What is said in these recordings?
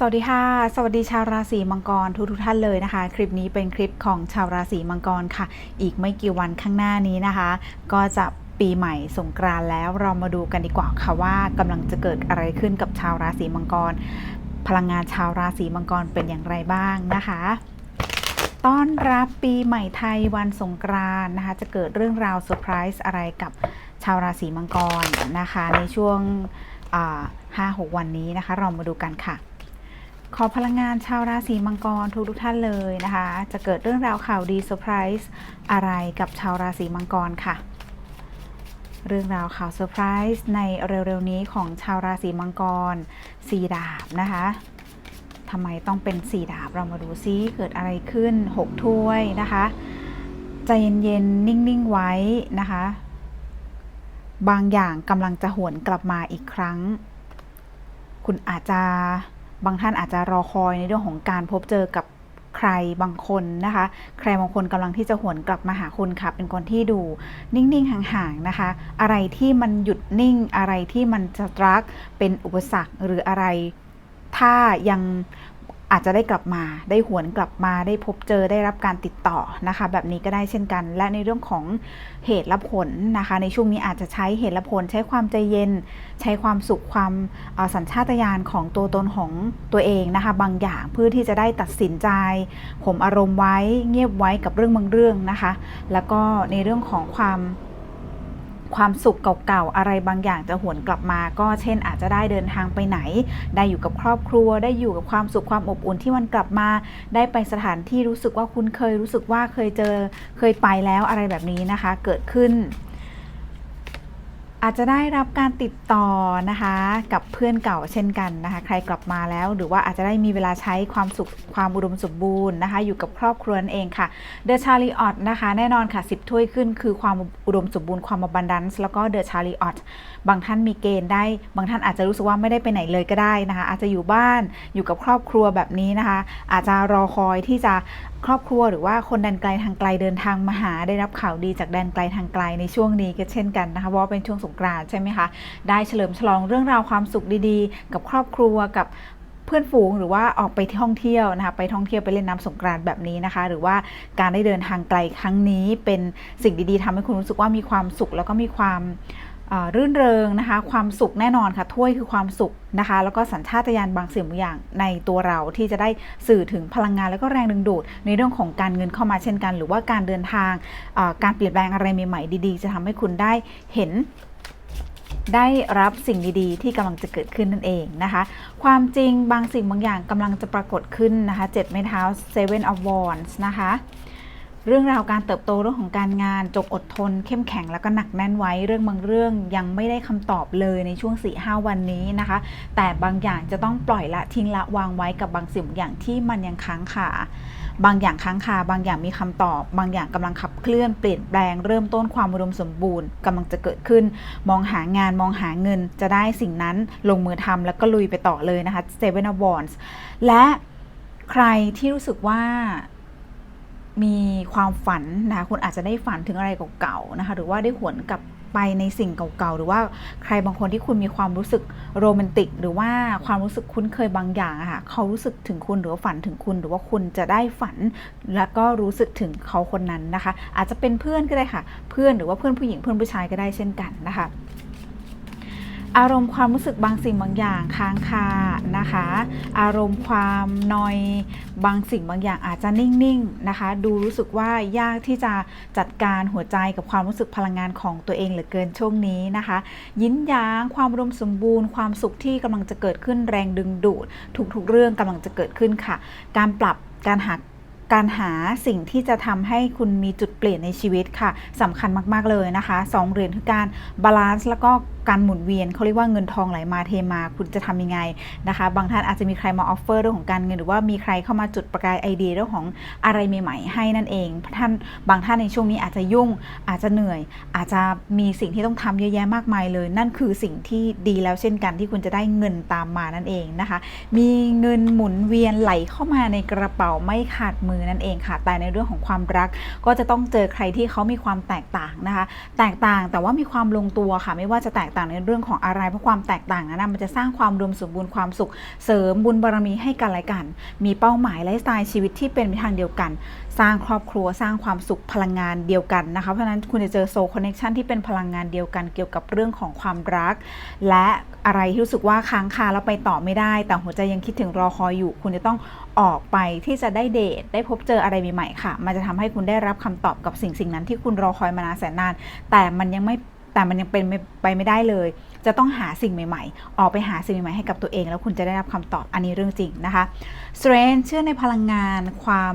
สวัสดีค่ะ สวัสดีชาวราศีมังกรทุกทุกท่านเลยนะคะ คลิปนี้เป็นคลิปของชาวราศีมังกรค่ะ อีกไม่กี่วันข้างหน้านี้นะคะ ก็จะปีใหม่สงกรานต์แล้วเรามาดูกันดีกว่าค่ะว่ากำลังจะเกิดอะไรขึ้นกับชาวราศีมังกร พลังงานชาวราศีมังกรเป็นอย่างไรบ้างนะคะต้อนรับปีใหม่ไทยวันสงกรานต์นะคะ จะเกิดเรื่องราวเซอร์ไพรส์อะไรกับชาวราศีมังกรนะคะ ในช่วงห้าหกวันนี้นะคะ เรามาดูกันค่ะ ขอพลังงานชาวราศีมังกรทุกทุกท่านเลยนะคะ จะเกิดเรื่องราวข่าวดีเซอร์ไพรส์อะไรกับชาวราศีมังกรค่ะ เรื่องราวข่าวเซอร์ไพรส์ในเร็วๆนี้ของชาวราศีมังกรสีดาบนะคะทำไมต้องเป็นสีดาบเรามาดูซิเกิดอะไรขึ้น 6 ถ้วยนะคะใจเย็นๆนิ่งๆไว้นะคะ บางอย่างกำลังจะหวนกลับมาอีกครั้ง คุณอาจจะ บางท่านอาจจะรอคอยในเรื่องของการพบเจอกับใครบางคนนะคะ ใครบางคนกำลังที่จะหวนกลับมาหาคุณค่ะ เป็นคนที่ดูนิ่งๆ ห่างๆ นะคะ อะไรที่มันหยุดนิ่ง อะไรที่มันจะรัก เป็นอุปสรรคหรืออะไร ถ้ายัง อาจจะได้กลับมาได้หวนกลับมาได้พบเจอได้รับการติดต่อนะคะ แบบนี้ก็ได้เช่นกัน และในเรื่องของเหตุและผลนะคะ ในช่วงนี้อาจจะใช้เหตุและผล ใช้ความใจเย็น ใช้ความสุขความสัญชาตญาณของตัวตนของตัวเองนะคะ บางอย่างเพื่อที่จะได้ตัดสินใจข่มอารมณ์ไว้เงียบไว้กับเรื่องบางเรื่องนะคะ แล้วก็ในเรื่องของความ ความสุขเก่าๆ อะไรบางอย่างจะหวนกลับมา ก็เช่นอาจจะได้เดินทางไปไหน ได้อยู่กับครอบครัว ได้อยู่กับความสุขความอบอุ่นที่มันกลับมา ได้ไปสถานที่รู้สึกว่าคุณเคยรู้สึกว่าเคยเจอเคยไปแล้วอะไรแบบนี้นะคะ เกิดขึ้น อาจจะได้รับการติดต่อนะคะ กับเพื่อนเก่าเช่นกันนะคะ ใครกลับมาแล้ว หรือว่าอาจจะได้มีเวลาใช้ความสุขความอุดมสมบูรณ์นะคะ อยู่กับครอบครัวนั่นเองค่ะเดอะชาลีออตนะคะ แน่นอนค่ะ 10 ถ้วยขึ้นคือความอุดมสมบูรณ์ความบันดันซ์แล้วก็เดอะชาลีออตบางท่านมีเกณฑ์ได้ บางท่านอาจจะรู้สึกว่าไม่ได้ไปไหนเลยก็ได้นะคะ อาจจะอยู่บ้านอยู่กับครอบครัวแบบนี้นะคะ อาจจะรอคอยที่จะครอบครัวหรือว่าคนแดนไกลทางไกลเดินทางมาหาได้รับข่าวดีจากแดนไกลทางไกลในช่วงนี้ก็เช่นกันนะคะเพราะว่าเป็นช่วงสงกรานต์ใช่ไหมคะได้เฉลิมฉลองเรื่องราวความสุขดีๆ กับครอบครัวกับเพื่อนฝูงหรือว่าออกไปท่องเที่ยวนะคะไปท่องเที่ยวไปเล่นน้ำสงกรานต์แบบนี้นะคะ หรือว่าการได้เดินทางไกลครั้งนี้เป็นสิ่งดีๆทำให้คุณรู้สึกว่ามีความสุขแล้วก็มีความ รื่นเริงนะคะ ความสุขแน่นอนค่ะถ้วยคือความสุขนะคะ แล้วก็สัญชาตญาณบางสิ่งบางอย่างในตัวเราที่จะได้สื่อถึงพลังงานแล้วก็แรงดึงดูด ในเรื่องของการเงินเข้ามาเช่นกัน หรือว่าการเดินทางการเปลี่ยนแปลงอะไรใหม่ๆดีๆ จะทำให้คุณได้เห็นได้รับสิ่งดีๆ ที่กำลังจะเกิดขึ้นนั่นเองนะคะ ความจริงบางสิ่งบางอย่างกำลังจะปรากฏขึ้นนะคะเจ็ดไม้เท้า seven of wands นะคะ เรื่องราวการเติบโตเรื่องของการงานจงอดทน เข้มแข็งแล้วก็หนักแน่นไว้เรื่องบางเรื่องยังไม่ได้คำตอบเลยในช่วง4-5วันนี้นะคะ แต่บางอย่างจะต้องปล่อยละทิ้งละวางไว้กับบางสิ่งบางอย่างที่มันยังค้างคาบางอย่างค้างคาบางอย่างมีคำตอบ บางอย่างกำลังขับเคลื่อนเปลี่ยนแปลงเริ่มต้นความอุดมสมบูรณ์กำลังจะเกิดขึ้น มองหางานมองหาเงินจะได้สิ่งนั้นลงมือทำแล้วก็ลุยไปต่อเลยนะคะ Seven of Wands และใครที่รู้สึกว่า มีความฝันนะคะคุณอาจจะได้ฝันถึงอะไรเก่าๆนะคะหรือว่าได้หวนกลับไปในสิ่งเก่าๆ หรือว่าใครบางคนที่คุณมีความรู้สึกโรแมนติก หรือว่าความรู้สึกคุ้นเคยบางอย่างอะค่ะเขารู้สึกถึงคุณหรือว่าฝันถึงคุณ หรือว่าคุณจะได้ฝัน แล้วก็รู้สึกถึงเขาคนนั้นนะคะ อาจจะเป็นเพื่อนก็ได้ค่ะ เพื่อนหรือว่าเพื่อนผู้หญิงเพื่อนผู้ชายก็ได้เช่นกันนะคะ อารมณ์ความรู้สึกบางสิ่งบางอย่างค้างคานะคะ อารมณ์ความนอยบางสิ่งบางอย่างอาจจะนิ่งๆนะคะ ดูรู้สึกว่ายากที่จะจัดการหัวใจกับความรู้สึกพลังงานของตัวเองเหลือเกินช่วงนี้นะคะ ยินยางความรวมสมบูรณ์ ความสุขที่กำลังจะเกิดขึ้นแรงดึงดูดทุกๆเรื่องกำลังจะเกิดขึ้นค่ะ การปรับการหากการหาสิ่งที่จะทำให้คุณมีจุดเปลี่ยนในชีวิตค่ะสำคัญมาก ๆ เลยนะคะสองเหรียญคือการบาลานซ์แล้วก็การหมุนเวียนเขาเรียกว่าเงินทองไหลมาเทมาคุณจะทำยังไงนะคะ บางท่านอาจจะมีใครมาออฟเฟอร์เรื่องของการเงินหรือว่ามีใครเข้ามาจุดประกายไอเดียเรื่องของอะไรใหม่ๆให้นั่นเองท่านบางท่านในช่วงนี้อาจจะยุ่งอาจจะเหนื่อย อาจจะมีสิ่งที่ต้องทำเยอะแยะมากมายเลย นั่นคือสิ่งที่ดีแล้วเช่นกันที่คุณจะได้เงินตามมานั่นเองนะคะ มีเงินหมุนเวียนไหลเข้ามาในกระเป๋าไม่ขาดมือนั่นเองค่ะแต่ในเรื่องของความรัก ก็จะต้องเจอใครที่เขามีความแตกต่างนะคะ แตกต่างแต่ว่ามีความลงตัวค่ะไม่ว่าจะแตกต่างในเรื่องของอะไรเพราะความแตกต่างนั้นะมันจะสร้างความรวมสมบูรณ์ความสุข เสริมบุญบารมีให้กันและกัน มีเป้าหมายไลฟ์สไตล์ชีวิตที่เป็นไปทางเดียวกัน สร้างครอบครัวสร้างความสุขพลังงานเดียวกันนะคะเพราะนั้นคุณจะเจอโซลคอนเน t ชันที่เป็นพลังงานเดียวกัน เกี่ยวกับเรื่องของความรัก และอะไรที่รู้สึกว่าค้างคาแล้วไปต่อไม่ได้ แต่หัวใจยังคิดถึงรอคอยอยู่ คุณจะต้องออกไปที่จะได้เดทได้พบเจออะไรใหม่ๆค่ะ มันจะทำให้คุณได้รับคำตอบกับสิ่งสิ่งนั้นที่คุณรอคอยมานานแสนนาน แต่มันยังไม่ แต่มันยังเป็นไปไม่ได้เลย จะต้องหาสิ่งใหม่ ๆ ออกไปหาสิ่งใหม่ๆให้กับตัวเอง แล้วคุณจะได้รับคำตอบอันนี้เรื่องจริงนะคะ Strange เชื่อในพลังงานความ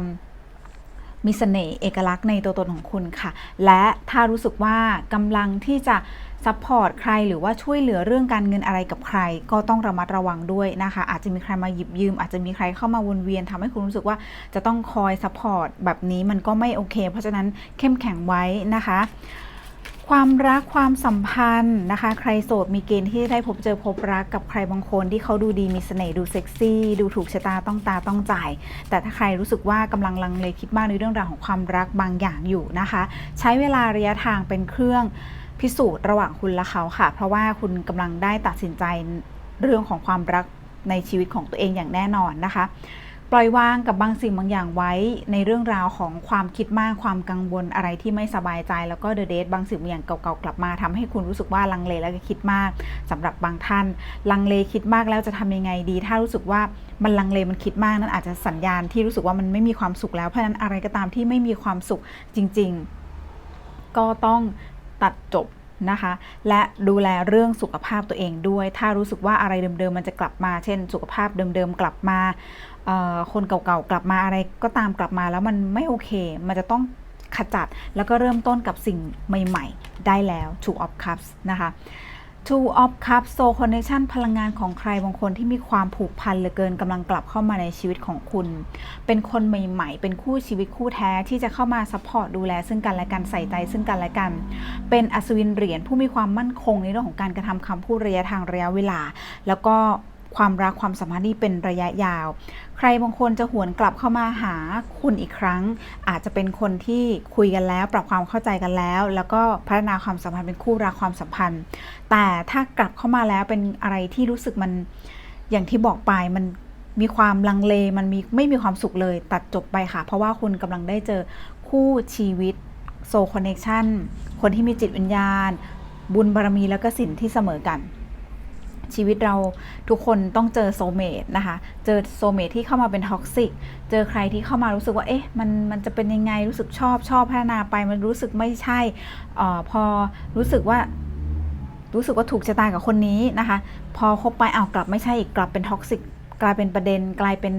มีเสน่ห์เอกลักษณ์ในตัวตนของคุณค่ะ และถ้ารู้สึกว่ากำลังที่จะซัพพอร์ตใครหรือว่าช่วยเหลือเรื่องการเงินอะไรกับใคร ก็ต้องระมัดระวังด้วยนะคะ อาจจะมีใครมาหยิบยืม อาจจะมีใครเข้ามาวนเวียนทำให้คุณรู้สึกว่าจะต้องคอยซัพพอร์ตแบบนี้มันก็ไม่โอเค เพราะฉะนั้นเข้มแข็งไว้นะคะ ความรักความสัมพันธ์นะคะ ใครโสดมีเกณฑ์ที่ได้พบเจอพบรักกับใครบางคนที่เขาดูดีมีเสน่ห์ดูเซ็กซี่ ดูถูกชะตาต้องตาต้องใจแต่ถ้าใครรู้สึกว่ากำลังลังเลคิดมากในเรื่องราวของความรักบางอย่างอยู่นะคะ ใช้เวลาระยะทางเป็นเครื่องพิสูจน์ระหว่างคุณและเขาค่ะ เพราะว่าคุณกำลังได้ตัดสินใจเรื่องของความรักในชีวิตของตัวเองอย่างแน่นอนนะคะ ปล่อยวางกับบางสิ่งบางอย่างไว้ในเรื่องราวของความคิดมากความกังวลอะไรที่ไม่สบายใจ แล้วก็เดอะเดทบางสิ่งบางอย่างเก่าๆกลับมาทำให้คุณรู้สึกว่าลังเลแล้วก็คิดมากสำหรับบางท่าน ลังเลคิดมากแล้วจะทำยังไงดี ถ้ารู้สึกว่ามันลังเลมันคิดมากนั่นอาจจะสัญญาณที่รู้สึกว่ามันไม่มีความสุขแล้วเพราะฉะนั้นอะไรก็ตามที่ไม่มีความสุขจริง ๆ ก็ต้องตัดจบ นะคะ และดูแลเรื่องสุขภาพตัวเองด้วย ถ้ารู้สึกว่าอะไรเดิมๆ มันจะกลับมา เช่น สุขภาพเดิมๆ กลับมา คนเก่าๆ กลับมาอะไรก็ตามกลับมาแล้วมันไม่โอเค มันจะต้องขจัดแล้วก็เริ่มต้นกับสิ่งใหม่ ๆ ได้แล้ว Two of Cups นะคะ Two of Cups Soul Connection พลังงานของใครบางคนที่มีความผูกพันเหลือเกินกำลังกลับเข้ามาในชีวิตของคุณ เป็นคนใหม่ ๆ เป็นคู่ชีวิตคู่แท้ที่จะเข้ามาซัพพอร์ตดูแล ซึ่งกันและกันใส่ใจซึ่งกันและกัน เป็นอัศวินเหรียญผู้มีความมั่นคงในเรื่องของการกระทำคำพูดระยะทางระยะเวลา แล้วก็ ความรักความสัมพันธ์ที่เป็นระยะยาว ใครบางคนจะหวนกลับเข้ามาหาคุณอีกครั้ง อาจจะเป็นคนที่คุยกันแล้ว ปรับความเข้าใจกันแล้ว แล้วก็พัฒนาความสัมพันธ์เป็นคู่รักความสัมพันธ์ แต่ถ้ากลับเข้ามาแล้วเป็นอะไรที่รู้สึกมันอย่างที่บอกไปมันมีความลังเลมันมีไม่มีความสุขเลย ตัดจบไปค่ะ เพราะว่าคุณกำลังได้เจอคู่ชีวิตโซคอนเน t ชันคนที่มีจิตวิญญาณ บุญบารมีแล้วก็สินที่เสมอกัน ชีวิตเราทุกคนต้องเจอโซเมตนะคะ เจอโซเมตที่เข้ามาเป็นท็อกซิก เจอใครที่เข้ามารู้สึกว่า เอ๊ะ มัน มันจะเป็นยังไง รู้สึกชอบ ชอบพัฒนาไป มันรู้สึกไม่ใช่อ่อพอรู้สึกว่า รู้สึกว่าถูกชะตากับคนนี้นะคะ พอคบไปเอากลับไม่ใช่อีก กลับเป็นท็อกซิกกลายเป็นประเด็นกลายเป็น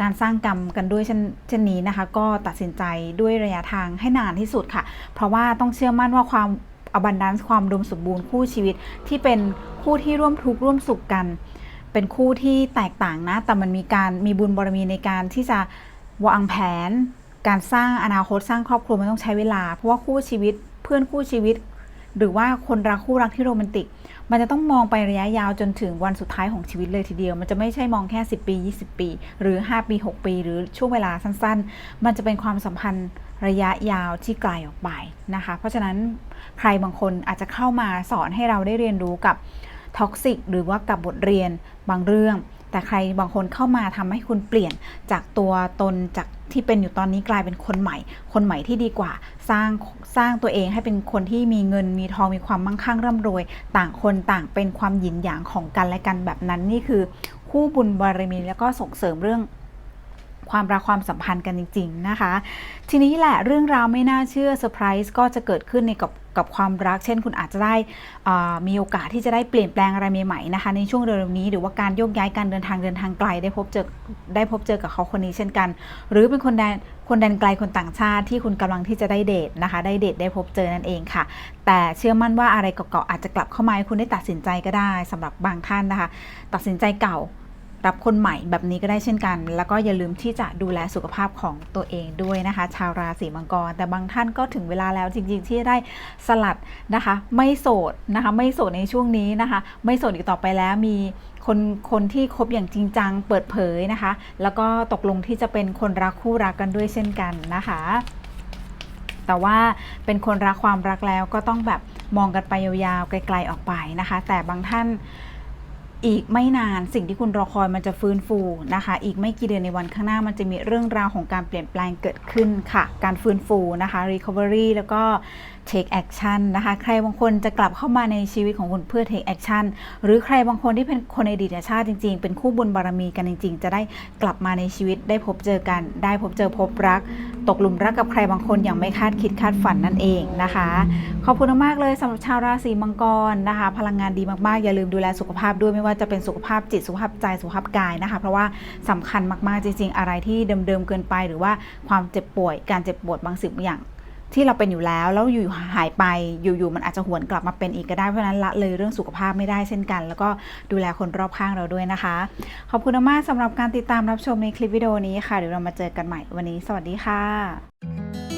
การสร้างกรรมกันด้วยเช่นเช่นนี้นะคะ ก็ตัดสินใจด้วยระยะทางให้นานที่สุดค่ะ เพราะว่าต้องเชื่อมั่นว่าความ อบันดานซ์ความดมสมบูรณ์คู่ชีวิตที่เป็นคู่ที่ร่วมทุกข์ร่วมสุขกัน เป็นคู่ที่แตกต่างนะ แต่มันมีการมีบุญบารมีในการที่จะวางแผน การสร้างอนาคตสร้างครอบครัวมันต้องใช้เวลา เพราะว่าคู่ชีวิตเพื่อนคู่ชีวิต หรือว่าคนรักคู่รักที่โรแมนติก มันจะต้องมองไประยะยาวจนถึงวันสุดท้ายของชีวิตเลยทีเดียว มันจะไม่ใช่มองแค่ 10 ปี 20 ปี หรือ 5 ปี 6 ปี หรือช่วงเวลาสั้น ๆ มันจะเป็นความสัมพันธ์ ระยะยาวที่ไกลออกไปนะคะ เพราะฉะนั้นใครบางคนอาจจะเข้ามาสอนให้เราได้เรียนรู้กับท็อกซิกหรือว่ากับบทเรียนบางเรื่อง แต่ใครบางคนเข้ามาทำให้คุณเปลี่ยนจากตัวตนจากที่เป็นอยู่ตอนนี้กลายเป็นคนใหม่ คนใหม่ที่ดีกว่า สร้างสร้างตัวเองให้เป็นคนที่มีเงินมีทองมีความมั่งคั่งร่ำรวย ต่างคนต่างเป็นความหยินหยางของกันและกันแบบนั้นนี่คือ คู่บุญบารมีแล้วก็ส่งเสริมเรื่อง ความรักความสัมพันธ์กันจริง ๆ นะคะ ทีนี้แหละเรื่องราวไม่น่าเชื่อเซอร์ไพรส์ก็จะเกิดขึ้นในกับกับความรัก เช่น คุณอาจจะได้มีโอกาสที่จะได้เปลี่ยนแปลงอะไรใหม่ๆนะคะ ในช่วงเร็วๆนี้ หรือว่าการโยกย้ายการเดินทางเดินทางไกล ได้พบเจอได้พบเจอกับเขาคนนี้เช่นกัน หรือเป็นคนแดนคนแดนไกลคนต่างชาติที่คุณกำลังที่จะได้เดทนะคะ ได้เดทได้พบเจอนั่นเองค่ะ แต่เชื่อมั่นว่าอะไรเก่าๆอาจจะกลับเข้ามาให้คุณได้ตัดสินใจก็ได้สำหรับบางท่านนะคะ ตัดสินใจเก่า รับคนใหม่แบบนี้ก็ได้เช่นกัน แล้วก็อย่าลืมที่จะดูแลสุขภาพของตัวเองด้วยนะคะ ชาวราศีมังกร แต่บางท่านก็ถึงเวลาแล้วจริง ๆ ที่ได้สลัดนะคะ ไม่โสดนะคะ ไม่โสดในช่วงนี้นะคะ ไม่โสดอีกต่อไปแล้วมีคนคนที่คบอย่างจริงจังเปิดเผยนะคะ แล้วก็ตกลงที่จะเป็นคนรักคู่รักกันด้วยเช่นกันนะคะแต่ว่าเป็นคนรักความรักแล้วก็ต้องแบบมองกันไปยาวๆไกลๆออกไปนะคะ แต่บางท่าน อีกไม่นานสิ่งที่คุณรอคอยมันจะฟื้นฟูนะคะ อีกไม่กี่เดือนในวันข้างหน้ามันจะมีเรื่องราวของการเปลี่ยนแปลงเกิดขึ้นค่ะ การฟื้นฟูนะคะ recovery แล้วก็ take action นะคะ ใครบางคนจะกลับเข้ามาในชีวิตของคุณเพื่อ take action หรือใครบางคนที่เป็นคนในอดีตชาติจริง ๆ เป็นคู่บุญบารมีกันจริง ๆ จะได้กลับมาในชีวิตได้พบเจอกัน ได้พบเจอพบรัก ตกหลุมรักกับใครบางคนอย่างไม่คาดคิดคาดฝันนั่นเองนะคะ ขอบคุณมากเลยสำหรับชาวราศีมังกรนะคะ พลังงานดีมากๆอย่าลืมดูแลสุขภาพด้วยไม่ว่าจะเป็นสุขภาพจิตสุขภาพใจสุขภาพกายนะคะ เพราะว่าสำคัญมากๆจริง ๆ อะไรที่เดิมๆเกินไป หรือว่าความเจ็บป่วยการเจ็บปวดบางสิ่งบางอย่าง ที่เราเป็นอยู่แล้วแล้วอยู่หายไปอยู่ๆมันอาจจะหวนกลับมาเป็นอีกก็ได้เพราะนั้นละเลยเรื่องสุขภาพไม่ได้เช่นกัน แล้วก็ดูแลคนรอบข้างเราด้วยนะคะ ขอบคุณมากสำหรับการติดตามรับชมในคลิปวิดีโอนี้ค่ะเดี๋ยวเรามาเจอกันใหม่วันนี้ สวัสดีค่ะ